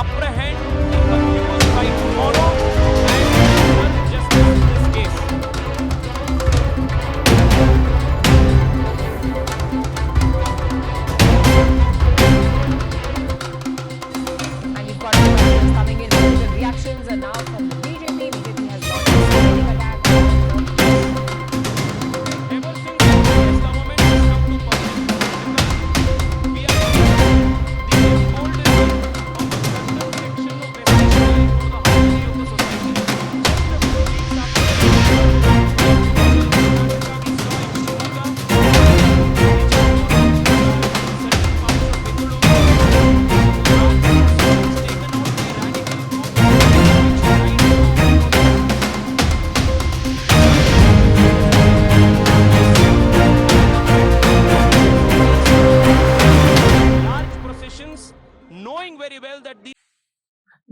apprehend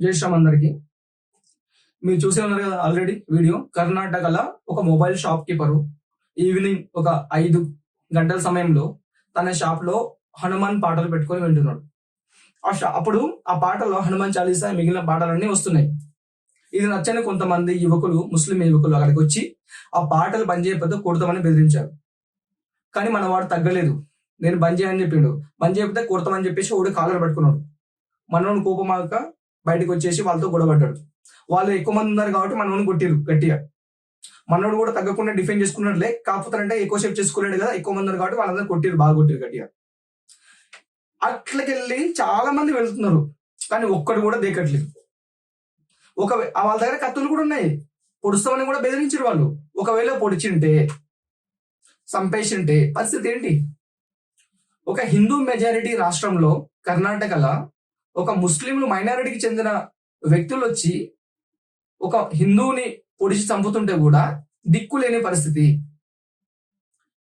జై శ్రీరామ్ అందరికి. మీరు చూసే ఉన్నారు కదా ఆల్రెడీ వీడియో కర్ణాటకలో ఒక మొబైల్ షాప్ కీపరు ఈవినింగ్ ఒక ఐదు గంటల సమయంలో తన షాప్లో హనుమాన్ పాటలు పెట్టుకొని వింటున్నాడు. ఆ షా అప్పుడు ఆ పాటలో హనుమాన్ చాలీసా మిగిలిన పాటలన్నీ వస్తున్నాయి. ఇది నచ్చని కొంతమంది యువకులు ముస్లిం యువకులు అక్కడికి వచ్చి ఆ పాటలు బంద్ చేయకపోతే కొడతామని బెదిరించారు. కానీ మన వాడు తగ్గలేదు. నేను బంద్ చేయని చెప్పిండు. బంద్ చేయకపోతే కొడతామని చెప్పేసి ఓడి కాలర్ పట్టుకున్నాడు. మనోని కోపమాక బయటకు వచ్చేసి వాళ్ళతో గొడవడ్డాడు వాళ్ళు ఎక్కువ మంది ఉన్నారు కాబట్టి మనోని కొట్టిరు గట్టిగా. మనోడు కూడా తగ్గకుండా డిఫెండ్ చేసుకున్నట్లే కాకపోతే అంటే ఎక్కువ సేపు చేసుకోలేడు కదా ఎక్కువ మంది ఉన్నారు కాబట్టి వాళ్ళందరూ కొట్టిరు బాగా కొట్టిరు గట్టిగా. అట్లకెళ్ళి చాలా మంది వెళ్తున్నారు కానీ ఒక్కడు కూడా దేకట్లేదు. ఒక వాళ్ళ దగ్గర కత్తులు కూడా ఉన్నాయి. పొడుస్తామని కూడా బెదిరించారు వాళ్ళు. ఒకవేళ పొడిచింటే సంపేసింటే పరిస్థితి ఏంటి? ఒక హిందూ మెజారిటీ రాష్ట్రంలో కర్ణాటకలో ఒక ముస్లింలు మైనారిటీకి చెందిన వ్యక్తులు వచ్చి ఒక హిందువుని పొడిచి చంపుతుంటే కూడా దిక్కు లేని పరిస్థితి.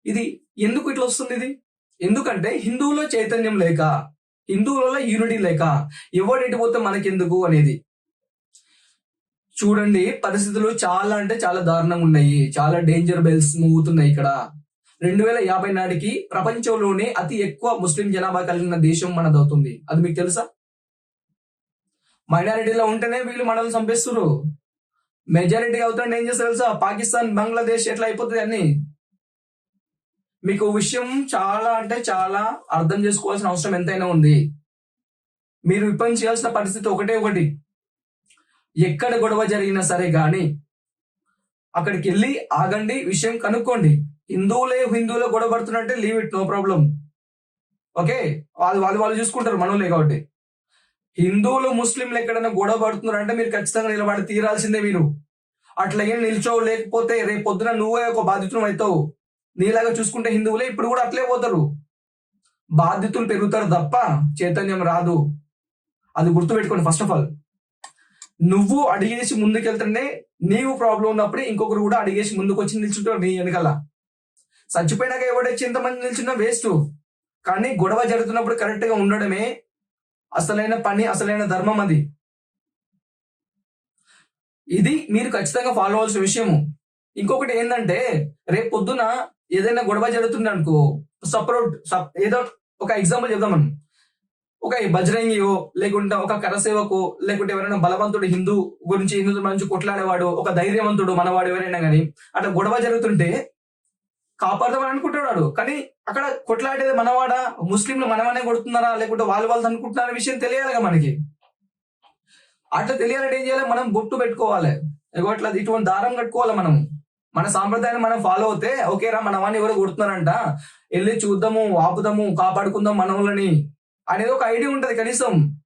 ఇది ఎందుకు ఇట్లా వస్తుంది ఇది? ఎందుకంటే హిందువులో చైతన్యం లేక హిందువులలో యూనిటీ లేక ఎవడెటు పోతే మనకెందుకు అనేది. చూడండి పరిస్థితులు చాలా అంటే చాలా దారుణంగా ఉన్నాయి. చాలా డేంజర్ బెల్స్ మూగుతున్నాయి ఇక్కడ. రెండు వేల యాభై నాటికి ప్రపంచంలోనే అతి ఎక్కువ ముస్లిం జనాభా కలిగిన దేశం మనదవుతుంది. అది మీకు తెలుసా? మైనారిటీలో ఉంటేనే వీళ్ళు మనల్ని చంపేస్తున్నారు మెజారిటీ అవుతుంటే ఏం చేస్తారు తెలుసా? పాకిస్తాన్ బంగ్లాదేశ్ ఎట్లా అయిపోతుంది అని మీకు విషయం చాలా అంటే చాలా అర్థం చేసుకోవాల్సిన అవసరం ఎంతైనా ఉంది. మీరు ఇబ్బంది చేయాల్సిన పరిస్థితి ఒకటే ఒకటి. ఎక్కడ గొడవ జరిగినా సరే కానీ అక్కడికి వెళ్ళి ఆగండి విషయం కనుక్కోండి. హిందువులే హిందువులే గొడవ పడుతున్నట్టే leave it no problem okay వాళ్ళు వాళ్ళు వాళ్ళు చూసుకుంటారు మనోలే కాబట్టి. హిందువులు ముస్లింలు ఎక్కడైనా గొడవ పడుతున్నారు అంటే మీరు ఖచ్చితంగా నిలబడి తీరాల్సిందే మీరు. అట్లా ఏం నిల్చోవు లేకపోతే రేపు పొద్దున నువ్వే ఒక బాధితులు అవుతావు. నీలాగా చూసుకుంటే హిందువులే ఇప్పుడు కూడా అట్లే పోతారు. బాధితులు పెరుగుతారు తప్ప చైతన్యం రాదు. అది గుర్తుపెట్టుకోండి ఫస్ట్ ఆఫ్ ఆల్. నువ్వు అడిగేసి ముందుకెళ్తుంటే నీవు ప్రాబ్లం ఉన్నప్పుడు ఇంకొకరు కూడా అడిగేసి ముందుకు వచ్చి నిల్చుంటారు నీ వెనకాల. చచ్చిపోయినాక ఎవడొచ్చి ఎంతమంది నిల్చున్నా వేస్ట్. కానీ గొడవ జరుగుతున్నప్పుడు కరెక్ట్గా ఉండడమే అసలైన పని అసలైన ధర్మం అది. ఇది మీరు ఖచ్చితంగా ఫాలో అవ్వాల్సిన విషయము. ఇంకొకటి ఏంటంటే రేపు పొద్దున ఏదైనా గొడవ జరుగుతుంది అనుకో సపరేట్ ఏదో ఒక ఎగ్జాంపుల్ చెప్దాం మనం. ఒక బజరంగియో లేకుంటే ఒక కరసేవకు లేకుంటే ఎవరైనా బలవంతుడు హిందూ గురించి హిందువుల గురించి కొట్లాడేవాడు ఒక ధైర్యవంతుడు మనవాడు ఎవరైనా కానీ అట్లా గొడవ జరుగుతుంటే కాపాడదామని అనుకుంటున్నాడు కానీ అక్కడ కొట్లాడేది మనవాడా? ముస్లింలు మనవానే కొడుతున్నారా? లేకుంటే వాళ్ళు వాళ్ళు అనుకుంటున్నారా విషయం తెలియాలిగా మనకి. అట్లా తెలియాలంటే ఏం చేయాలి? మనం బొట్టు పెట్టుకోవాలి. అట్లా ఇటువంటి దారం కట్టుకోవాలి మనం మన సాంప్రదాయాన్ని మనం ఫాలో అవుతే ఓకేరా మన వాడిని ఎవరు కొడుతున్నారంట. వెళ్ళి చూద్దాము ఆపుదాము కాపాడుకుందాం మనవులని అనేది ఒక ఐడియా ఉంటది కనీసం.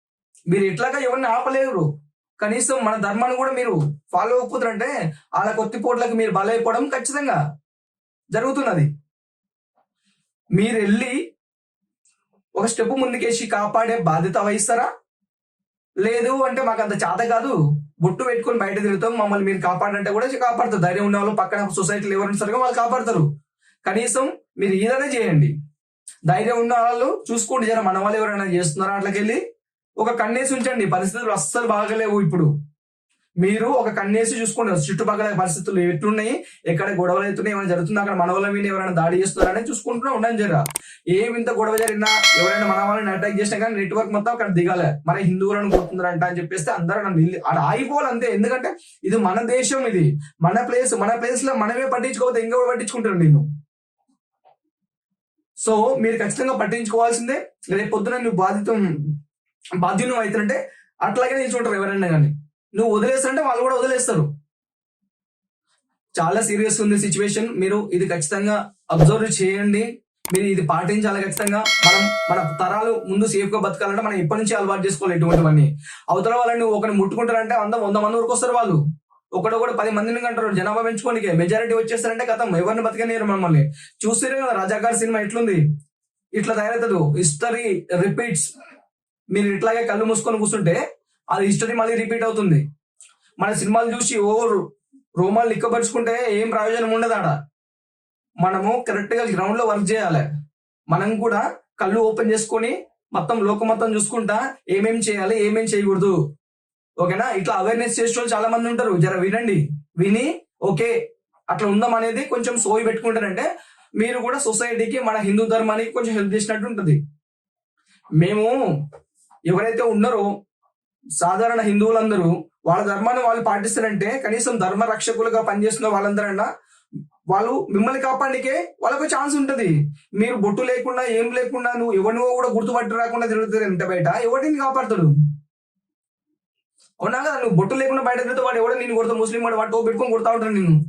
మీరు ఎట్లాగా ఎవరిని ఆపలేరు. కనీసం మన ధర్మాన్ని కూడా మీరు ఫాలో అవ్వకపోతారంటే వాళ్ళ కొత్తిపోట్లకు మీరు బలైపోవడం ఖచ్చితంగా. జరుగుతున్నది. మీరు వెళ్ళి ఒక స్టెప్ ముందుకేసి కాపాడే బాధ్యత వహిస్తారా? లేదు అంటే మాకు అంత చేత కాదు. బొట్టు పెట్టుకొని బయట తిరుగుతాం. మమ్మల్ని మీరు కాపాడంటే కూడా కాపాడుతారు. ధైర్యం ఉన్న వాళ్ళు పక్కన సొసైటీలో ఎవరు ఉంటారో వాళ్ళు కాపాడతారు. కనీసం మీరు ఈదనే చేయండి. ధైర్యం ఉన్న వాళ్ళు చూసుకోండి. జర మన వాళ్ళు ఎవరైనా చేస్తున్నారా? అట్లకెళ్ళి ఒక కన్నేసి ఉంచండి. పరిస్థితులు అస్సలు బాగలేవు ఇప్పుడు. మీరు ఒక కన్నేసి చూసుకోండి. చుట్టుపక్కల పరిస్థితులు ఎట్లున్నాయి? ఎక్కడ గొడవలు అవుతున్నాయి? ఏమైనా జరుగుతుంది? అక్కడ మన వాళ్ళ మీద ఎవరైనా దాడి చేస్తున్నారని చూసుకుంటూ ఉండడం జర ఏమి ఇంత గొడవ జరిగినా ఎవరైనా మన వాళ్ళని అటాక్ చేసినా కానీ నెట్వర్క్ మొత్తం అక్కడ దిగాలి. మన హిందువులను కొడుతున్నారంట అని చెప్పేస్తే అందరూ నన్ను అక్కడ ఆడ ఆగిపోవాలి అంతే. ఎందుకంటే ఇది మన దేశం ఇది. మన ప్లేస్ మన ప్లేస్లో మనమే పట్టించుకోవద్దు ఇంకెవరు పట్టించుకుంటారు నేను సో మీరు ఖచ్చితంగా పట్టించుకోవాల్సిందే. రేపు పొద్దున నువ్వు బాధ్యత బాధ్యును అవుతుందంటే అట్లాగే నిల్చుంటారు ఎవరైనా కానీ. నువ్వు వదిలేస్తారంటే వాళ్ళు కూడా వదిలేస్తారు. చాలా సీరియస్ ఉంది సిచ్యువేషన్ మీరు ఇది ఖచ్చితంగా అబ్జర్వ్ చేయండి. మీరు ఇది పాటించాలి ఖచ్చితంగా. మనం మన తరాలు ముందు సేఫ్గా బతకాలంటే మనం ఇప్పటి నుంచి అలవాటు చేసుకోవాలి ఇటువంటివన్నీ. అవతల వాళ్ళని ఒకరిని ముట్టుకుంటారంటే వంద వంద మంది వరకు వస్తారు వాళ్ళు. ఒకడొకడు పది మందిని కంటారు. జనాభా పెంచుకోనికి. మెజారిటీ వచ్చేస్తారంటే కథం. ఎవరిని బతకనియరు మమ్మల్ని. చూస్తే కదా సినిమా ఎట్లుంది? ఇట్లా తయారవుతుంది. హిస్టరీ రిపీట్స్ మీరు ఇట్లాగే కళ్ళు మూసుకొని కూర్చుంటే అది హిస్టరీ మళ్ళీ రిపీట్ అవుతుంది. మన సినిమాలు చూసి ఓ రోమాలు లిక్కపరుచుకుంటే ఏం ప్రయోజనం ఉండదు ఆడ మనము కరెక్ట్గా గ్రౌండ్లో వర్క్ చేయాలి. మనం కూడా కళ్ళు ఓపెన్ చేసుకొని మొత్తం లోకం మొత్తం చూసుకుంటా ఏమేం చేయాలి ఏమేం చేయకూడదు. ఓకేనా? ఇట్లా అవేర్నెస్ చేసే వాళ్ళు చాలా మంది ఉంటారు. జర వినండి. విని ఓకే అట్లా ఉందాం అనేది కొంచెం సోయి పెట్టుకుంటారంటే మీరు కూడా సొసైటీకి మన హిందూ ధర్మానికి కొంచెం హెల్ప్ చేసినట్టు ఉంటుంది. మేము ఎవరైతే ఉన్నారో సాధారణ హిందువులందరూ వాళ్ళ ధర్మాన్ని వాళ్ళు పాటిస్తారంటే కనీసం ధర్మ రక్షకులుగా పనిచేస్తున్న వాళ్ళందరన్నా వాళ్ళు మిమ్మల్ని కాపాడికే వాళ్ళకు ఛాన్స్ ఉంటది. మీరు బొట్టు లేకుండా ఏం లేకుండా నువ్వు ఎవరినో కూడా గుర్తుపట్టు రాకుండా తిరుగుతారు ఎంత బయట. ఎవరిని కాపాడతాడు? అవునా కదా? నువ్వు బొట్టు లేకుండా బయట తిరిగితే వాడు ఎవడో నేను కొడతా ముస్లిం వాడు వాడు టో పెట్టుకొని కొడతా ఉంటాడు నేను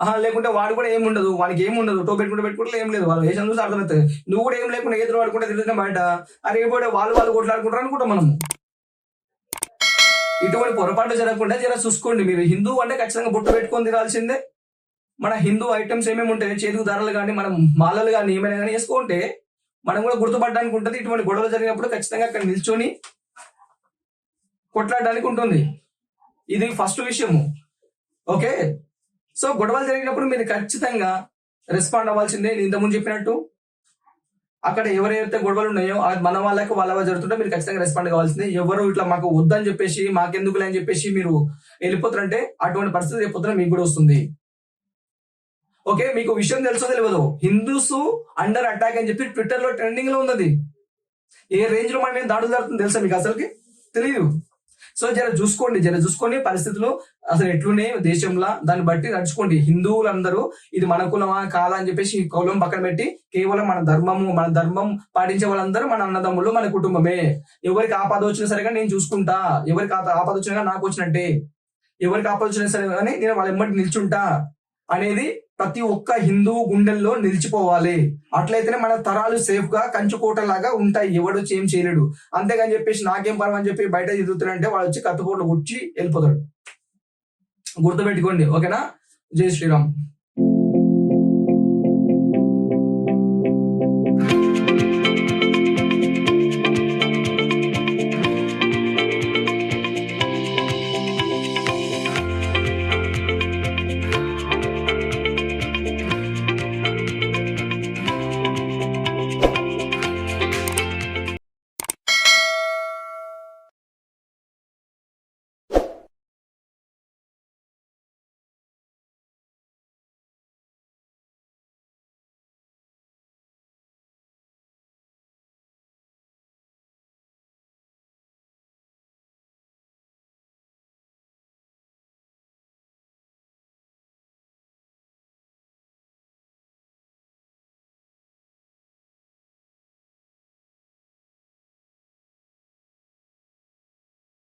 ఆహా లేకుంటే వాడు కూడా ఏం ఉండదు. వానికి ఏం ఉండదు. టో పెట్టుకుంటే పెట్టుకుంటే ఏం లేదు. వాళ్ళు ఏ చూసి అర్థమవుతుంది నువ్వు కూడా ఏం లేకుండా ఏదో వాడుకుంటే తిరుగుతున్నా బయట? అరే ఇప్పుడు వాళ్ళు వాళ్ళు కొట్లాడుకుంటారు అనుకుంటాం మనము. ఇటువంటి పొరపాటు జరగకుండా జర చూసుకోండి మీరు. హిందూ అంటే ఖచ్చితంగా బొట్టు పెట్టుకొని తినాల్సిందే. మన హిందూ ఐటమ్స్ ఏమేమి ఉంటాయి? చేతుకు ధరలు కానీ మనం మాలలు కానీ ఏమైనా కానీ వేసుకుంటే మనం కూడా గుర్తుపడడానికి ఉంటుంది. ఇటువంటి గొడవలు జరిగినప్పుడు ఖచ్చితంగా అక్కడ నిల్చొని కొట్లాడడానికి ఉంటుంది. ఇది ఫస్ట్ విషయము. ఓకే? సో గొడవలు జరిగినప్పుడు మీరు ఖచ్చితంగా రెస్పాండ్ అవ్వాల్సిందే. నేను ఇంతకుముందు చెప్పినట్టు అక్కడ ఎవరైతే గొడవలు ఉన్నాయో అది మన వాళ్ళకి వాళ్ళ వాళ్ళ జరుగుతుంటే మీరు ఖచ్చితంగా రెస్పాండ్ కావాల్సింది. ఎవరు ఇట్లా మాకు వద్దని చెప్పేసి మాకెందుకు అని చెప్పేసి మీరు వెళ్ళిపోతారంటే అటువంటి పరిస్థితి రేపు మీకు కూడా వస్తుంది. ఓకే మీకు విషయం తెలుసో తెలియదు? హిందూస్ అండర్ అటాక్ అని చెప్పి ట్విట్టర్లో ట్రెండింగ్లో ఉన్నది. ఏ రేంజ్లో మన దాడులు జరుగుతుంది తెలుసా మీకు అసలుకి? తెలియదు సో జర చూసుకోండి జర చూసుకొని పరిస్థితులు అసలు ఎట్లున్నాయి దేశంలో? దాన్ని బట్టి నడుచుకోండి. హిందువులందరూ ఇది మన కులమా కాదా అని చెప్పేసి కౌలం కులం పక్కన పెట్టి కేవలం మన ధర్మము మన ధర్మం పాటించే వాళ్ళందరూ మన అన్నదమ్ములు మన కుటుంబమే. ఎవరికి ఆపద వచ్చినా సరే నేను చూసుకుంటా. ఎవరికి ఆపద వచ్చినా నాకు వచ్చినట్టే. ఎవరికి ఆపద వచ్చినా సరే కానీ నేను వాళ్ళ ఎమ్మటి నిల్చుంటా అనేది ప్రతి ఒక్క హిందూ గుండెల్లో నిలిచిపోవాలి. అట్లయితేనే మన తరాలు సేఫ్గా కంచుకోటలాగా ఉంటాయి. ఎవడు వచ్చి ఏం చేయలేడు. అంతేగాని చెప్పేసి నాకేం పర్వం అని చెప్పి బయట తిరుగుతారంటే వాడు వచ్చి కత్తిపోట్లు గుచ్చి వెళ్ళిపోతాడు. గుర్తుపెట్టుకోండి. ఓకేనా? జై శ్రీరామ్.